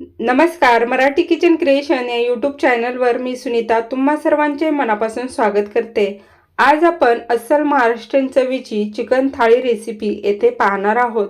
नमस्कार Marathi kitchen creation या YouTube चॅनलवर मी सुनीता तुम्हा सर्वांचे मनापासून स्वागत करते. आज आपण अस्सल महाराष्ट्रीयन चवीची चिकन थाळी रेसिपी येथे पाहणार आहोत.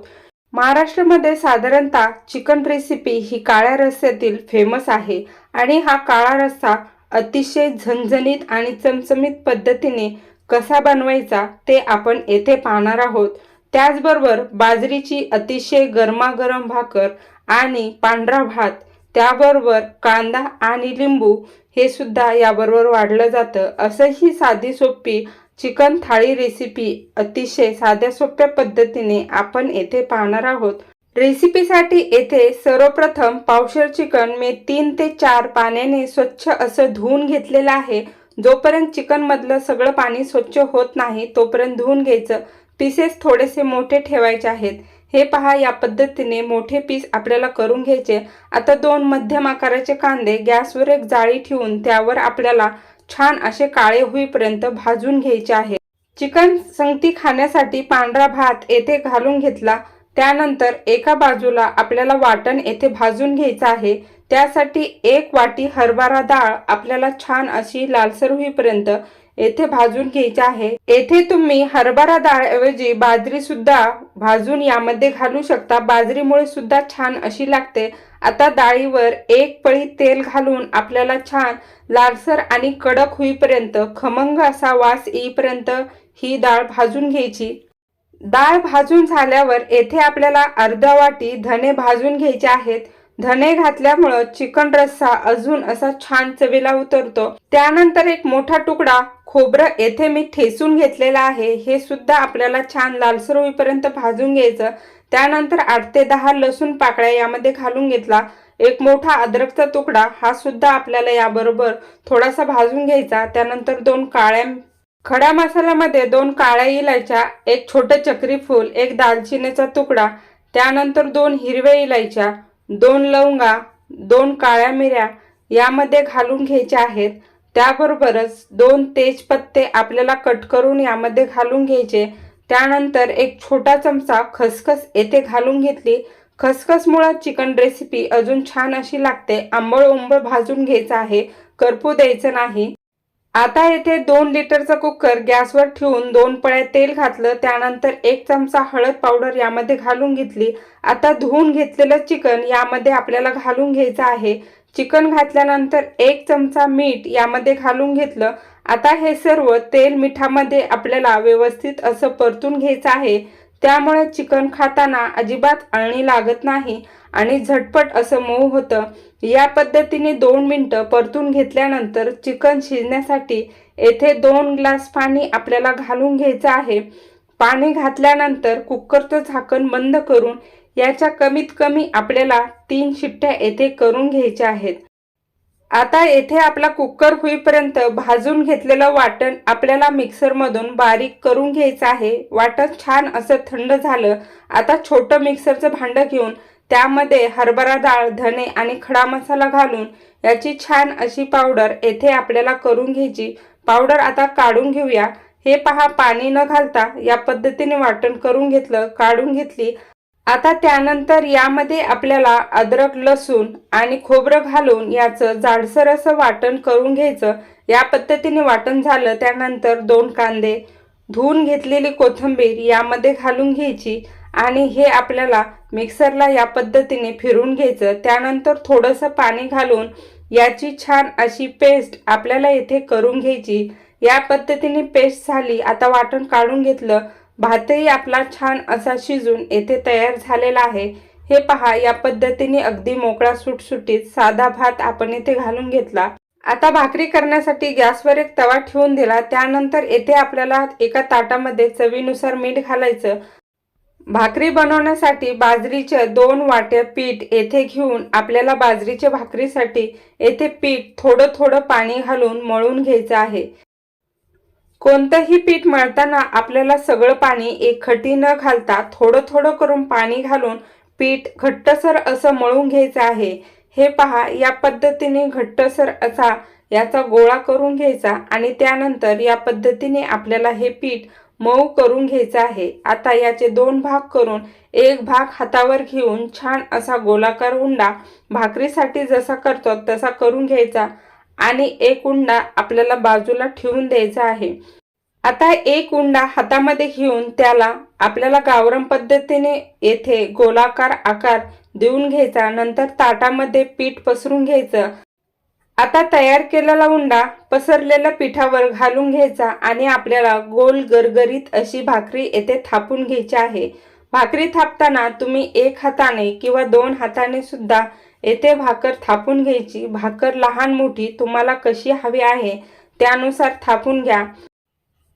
महाराष्ट्रामध्ये साधारणतः चिकन रेसिपी ही काळ्या रस्स्यातील फेमस आहे आणि हा काळा रस्सा अतिशय झणझणीत आणि चमचमीत पद्धतीने कसा बनवायचा ते आपण येथे पाहणार आहोत. त्याचबरोबर बाजरीची अतिशय गरमागरम भाकर आणि पांढरा भात त्याबरोबर कांदा आणि लिंबू हे सुद्धा याबरोबर वाढलं जातं. असं ही साधी सोपी चिकन थाळी रेसिपी अतिशय साध्या सोप्या पद्धतीने आपण येथे पाहणार आहोत. रेसिपीसाठी येथे सर्वप्रथम पावशर चिकन मी तीन ते चार पाण्याने स्वच्छ असं धुवून घेतलेलं आहे. जोपर्यंत चिकनमधलं सगळं पाणी स्वच्छ होत नाही तोपर्यंत धुवून घ्यायचं. पीसेस थोडेसे मोठे ठेवायचे आहेत. हे पहा या पद्धतीने मोठे पीस आपल्याला करून घ्यायचे. आता दोन मध्यम आकाराचे कांदे गॅसवर एक जाळी ठेवून त्यावर आपल्याला छान असे काळे होईपर्यंत भाजून घ्यायचे आहे. चिकन संगती खाण्यासाठी पांढरा भात येथे घालून घेतला. त्यानंतर एका बाजूला आपल्याला वाटण येथे भाजून घ्यायचं आहे. त्यासाठी एक वाटी हरभरा डाळ आपल्याला छान अशी लालसर होईपर्यंत येथे भाजून घ्यायचे आहे. येथे तुम्ही हरभरा डाळ ऐवजी बाजरी सुद्धा भाजून यामध्ये घालू शकता. बाजरीमुळे सुद्धा छान अशी लागते. आता डाळीवर एक पळी तेल घालून आपल्याला छान लालसर आणि कडक होईपर्यंत खमंग असा वास येईपर्यंत ही डाळ भाजून घ्यायची. डाळ भाजून झाल्यावर येथे आपल्याला अर्धा वाटी धने भाजून घ्यायचे आहेत. धने घातल्यामुळं चिकन रस्सा अजून असा छान चवीला उतरतो. त्यानंतर एक मोठा तुकडा खोबरं येथे मी ठेसून घेतलेला आहे. हे सुद्धा आपल्याला छान लालसर होईपर्यंत भाजून घ्यायचं. त्यानंतर आठ ते दहा लसूण पाकळ्या यामध्ये घालून घेतला. एक मोठा अद्रकचा तुकडा हा सुद्धा आपल्याला याबरोबर थोडासा भाजून घ्यायचा. त्यानंतर दोन काळ्या खड्या मसाल्यामध्ये दोन काळ्या इलायच्या एक छोटं चक्री फूल एक दालचिनीचा तुकडा त्यानंतर दोन हिरव्या इलायच्या दोन लवंगा दोन काळ्या मिऱ्या यामध्ये घालून घ्यायच्या आहेत. त्याबरोबरच दोन तेजपत्ते आपल्याला कट करून यामध्ये घालून घ्यायचे. त्यानंतर एक छोटा चमचा खसखस येथे घालून घेतली. खसखसमुळं चिकन रेसिपी अजून छान अशी लागते. आंबळ उंबळ भाजून घ्यायचं आहे. करपू द्यायचं नाही. आता येथे दोन लिटरचा कुकर गॅसवर ठेवून दोन पळ्या तेल घातलं त्यानंतर एक चमचा हळद पावडर यामध्ये घालून घेतली. आता धुवून घेतलेलं चिकन यामध्ये आपल्याला घालून घ्यायचं आहे. चिकन घातल्यानंतर एक चमचा मीठ यामध्ये घालून घेतलं. आता हे सर्व तेल मिठामध्ये आपल्याला व्यवस्थित असं परतून घ्यायचं आहे. त्यामुळे चिकन खाताना अजिबात अळणी लागत नाही. आणि झटपट असं मऊ होतं. या पद्धतीने दोन मिनटं परतून घेतल्यानंतर चिकन शिजण्यासाठी येथे दोन ग्लास पाणी आपल्याला घालून घ्यायचं आहे. पाणी घातल्यानंतर कुकरचं झाकण बंद करून याच्या कमीत कमी आपल्याला तीन शिट्ट्या येथे करून घ्यायच्या आहेत. आता येथे आपला कुकर होईपर्यंत भाजून घेतलेलं वाटण आपल्याला मिक्सरमधून बारीक करून घ्यायचं आहे. वाटण छान असं थंड झालं. आता छोटं मिक्सरचं भांडं घेऊन त्यामध्ये हरभरा डाळ धने आणि खडा मसाला घालून याची छान अशी पावडर येथे आपल्याला करून घ्यायची. पावडर आता काढून घेऊया. हे पहा पाणी न घालता या पद्धतीने वाटण करून घेतलं काढून घेतली. आता त्यानंतर यामध्ये आपल्याला अद्रक लसूण आणि खोबरं घालून याचं जाडसर असं वाटण करून घ्यायचं. या पद्धतीने वाटण झालं त्यानंतर दोन कांदे धुवून घेतलेली कोथिंबीर यामध्ये घालून घ्यायची. आणि हे आपल्याला मिक्सरला या पद्धतीने फिरून घ्यायचं. त्यानंतर थोडंसं पाणी घालून याची छान अशी पेस्ट आपल्याला येथे करून घ्यायची. या पद्धतीने पेस्ट झाली आता वाटण काढून घेतलं. भातही आपला छान असा शिजून येथे तयार झालेला आहे. हे पहा या पद्धतीने अगदी मोकळा सुटसुटीत साधा भात आपण येथे घालून घेतला. आता भाकरी करण्यासाठी गॅसवर एक तवा ठेवून दिला. त्यानंतर येथे आपल्याला एका ताटामध्ये चवीनुसार मीठ घालायचं. भाकरी बनवण्यासाठी बाजरीच्या दोन वाट्या पीठ येथे घेऊन आपल्याला बाजरीच्या भाकरीसाठी येथे पीठ थोडं थोडं पाणी घालून मळून घ्यायचं आहे. कोणतंही पीठ मळताना आपल्याला सगळं पाणी एकखटी न घालता थोडं थोडं करून पाणी घालून पीठ घट्टसर असं मळून घ्यायचं आहे. हे पहा या पद्धतीने घट्टसर असा याचा गोळा करून घ्यायचा आणि त्यानंतर या पद्धतीने आपल्याला हे पीठ मऊ करून घ्यायचा आहे. आता याचे दोन भाग करून एक भाग हातावर घेऊन छान असा गोलाकार उंडा भाकरीसाठी जसा करतो तसा करून घ्यायचा आणि एक उंडा आपल्याला बाजूला ठेवून द्यायचा आहे. आता एक उंडा हातामध्ये घेऊन त्याला आपल्याला गावरम पद्धतीने येथे गोलाकार आकार देऊन घ्यायचा. नंतर ताटामध्ये पीठ पसरून घ्यायचं. आता तयार केलेला उंडा पसरलेल्या पिठावर घालून घ्यायचा आणि आपल्याला गोल गरगरीत अशी भाकरी येथे थापून घ्यायची आहे. भाकरी थापताना तुम्ही एक हाताने किंवा दोन हाताने सुद्धा येथे भाकर थापून घ्यायची. भाकर लहान मोठी तुम्हाला कशी हवी आहे त्यानुसार थापून घ्या.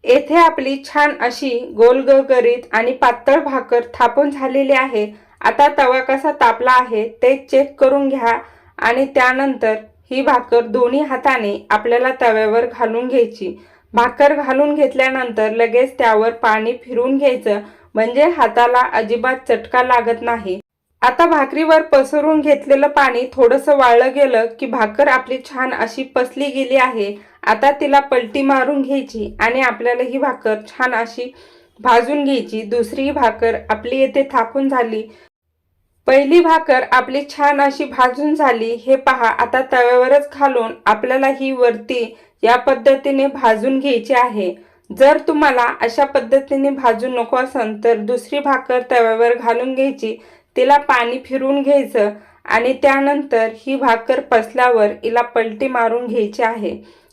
येथे आपली छान अशी गोल गरगरीत आणि पातळ भाकर थापून झालेली आहे. आता तवा कसा तापला आहे ते चेक करून घ्या आणि त्यानंतर ही भाकर दोन्ही हाताने आपल्याला तव्यावर घालून घ्यायची. भाकर घालून घेतल्यानंतर लगेच त्यावर पाणी फिरून घ्यायचं. म्हणजे हाताला अजिबात चटका लागत नाही. आता भाकरीवर पसरून घेतलेलं पाणी थोडंसं वाळलं गेलं की भाकर आपली छान अशी पसली गेली आहे. आता तिला पलटी मारून घ्यायची आणि आपल्याला ही भाकर छान अशी भाजून घ्यायची. दुसरी भाकर आपली येथे थापून झाली. पहिली भाकर आपली छान अशी भाजून झाली हे पहा आता तव्यावरच घालून आपल्याला ही वरती या पद्धतीने भाजून घ्यायची आहे. जर तुम्हाला अशा पद्धतीने भाजून नको असेल तर दुसरी भाकर तव्यावर घालून घ्यायची तिला पाणी फिरून घ्यायचं आणि त्यानंतर ही भाकर पसल्यावर हिला पलटी मारून घ्यायची आहे.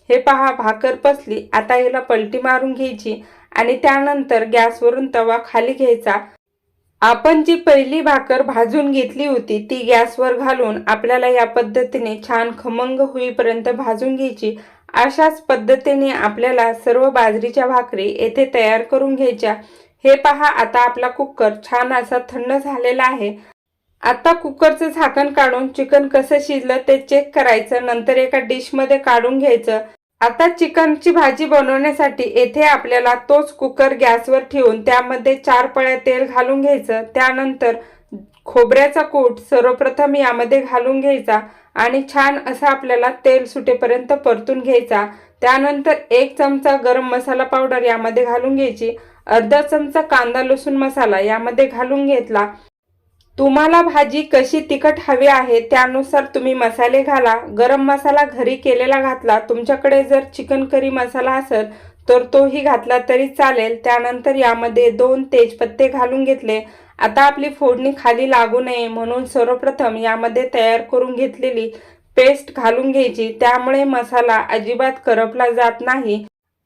हे पहा भाकर पसली आता हिला पलटी मारून घ्यायची आणि त्यानंतर गॅसवरून तवा खाली घ्यायचा. आपण जी पहिली भाकर भाजून घेतली होती ती गॅसवर घालून आपल्याला या पद्धतीने छान खमंग होईपर्यंत भाजून घ्यायची. अशाच पद्धतीने आपल्याला सर्व बाजरीच्या भाकरी येथे तयार करून घ्यायच्या. हे पहा आता आपला कुकर छान असा थंड झालेला आहे. आता कुकरचं झाकण काढून चिकन कसं शिजलं ते चेक करायचं. नंतर एका डिशमध्ये काढून घ्यायचं. आता चिकनची भाजी बनवण्यासाठी येथे आपल्याला तोच कुकर गॅसवर ठेवून त्यामध्ये चार पळ्या तेल घालून घ्यायचं. त्यानंतर खोबऱ्याचा कूट सर्वप्रथम यामध्ये घालून घ्यायचा आणि छान असा आपल्याला तेल सुटेपर्यंत परतून घ्यायचा. त्यानंतर एक चमचा गरम मसाला पावडर यामध्ये घालून घ्यायची. अर्धा चमचा कांदा लसूण मसाला यामध्ये घालून घेतला. तुम्हाला भाजी कशी तिखट हवी आहे त्यानुसार तुम्ही मसाले घाला. गरम मसाला घरी केलेला घातला. तुमच्याकडे जर चिकन करी मसाला असेल तर तोही घातला तरी चालेल. त्यानंतर यामध्ये दोन तेजपत्ते घालून घेतले. आता आपली फोडणी खाली लागू नये म्हणून सर्वप्रथम यामध्ये तयार करून घेतलेली पेस्ट घालून घ्यायची. त्यामुळे मसाला अजिबात करपला जात नाही.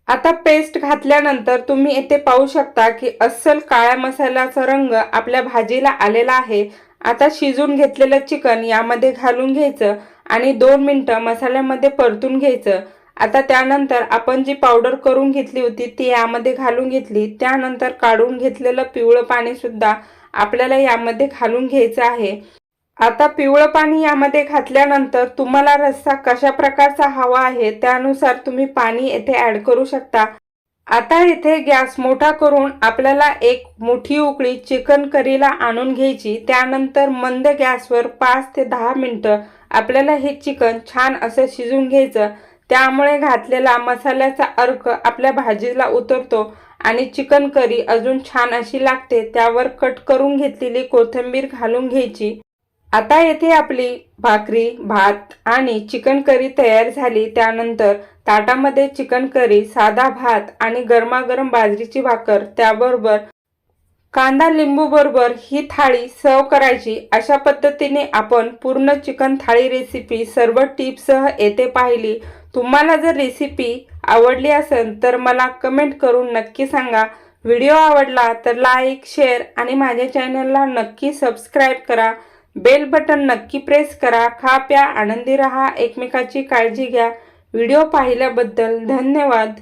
आता पेस्ट घातल्यानंतर तुम्ही येथे पाहू शकता की अस्सल काळ्या मसाल्याचा रंग आपल्या भाजीला आलेला आहे. आता शिजून घेतलेलं चिकन यामध्ये घालून घ्यायचं आणि दोन मिनटं मसाल्यामध्ये परतून घ्यायचं. आता त्यानंतर आपण जी पावडर करून घेतली होती ती यामध्ये घालून घेतली. त्यानंतर काढून घेतलेलं पिवळं पाणीसुद्धा आपल्याला यामध्ये घालून घ्यायचं आहे. आता पिवळं पाणी यामध्ये घातल्यानंतर तुम्हाला रस्सा कशा प्रकारचा हवा आहे त्यानुसार तुम्ही पाणी येथे ऍड करू शकता. आता इथे गॅस मोठा करून आपल्याला एक मोठी उकळी चिकन करीला आणून घ्यायची. त्यानंतर मंद गॅसवर पाच ते दहा मिनटं आपल्याला हे चिकन छान असं शिजून घ्यायचं. त्यामुळे घातलेला मसाल्याचा अर्क आपल्या भाजीला उतरतो आणि चिकन करी अजून छान अशी लागते. त्यावर कट करून घेतलेली कोथिंबीर घालून घ्यायची. आता येथे आपली भाकरी भात आणि चिकन करी तयार झाली. त्यानंतर ताटामध्ये चिकन करी साधा भात आणि गरमागरम बाजरीची भाकर त्याबरोबर कांदा लिंबू बरोबर ही थाळी सर्व करायची. अशा पद्धतीने आपण पूर्ण चिकन थाळी रेसिपी सर्व टिप्ससह येथे पाहिली. तुम्हाला जर रेसिपी आवडली असेल तर मला कमेंट करून नक्की सांगा. व्हिडिओ आवडला तर लाईक शेअर आणि माझ्या चॅनलला नक्की सबस्क्राईब करा. बेल बटन नक्की प्रेस करा खा प्या आनंदी रहा एकमेकाची काळजी घ्या. व्हिडिओ पाहिल्याबद्दल धन्यवाद.